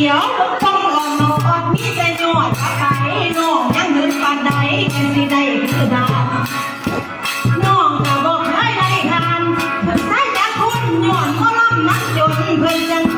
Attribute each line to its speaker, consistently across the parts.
Speaker 1: ดียวต้องหลอนนอนมีแต่หยอดไปน้องยังเดินปาใดแกสิได้คือดาน้องก็บอกให้ได้ทานเพิ่นใช้คนหยอดก็ร่ำนจนเพิ่น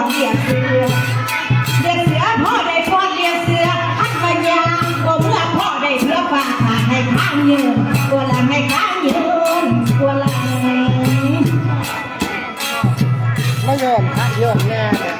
Speaker 1: อนเดียเสือเดียเสือพ่อได้พ่อเดียเสืออัดบัญญาก็เมื่อพ่อได้เพื่อฝากขาให้ข้างยืนกลัวหลังให้ข้างยืนกลัวห
Speaker 2: ลังไม่
Speaker 1: ยอมข้างยืนแน่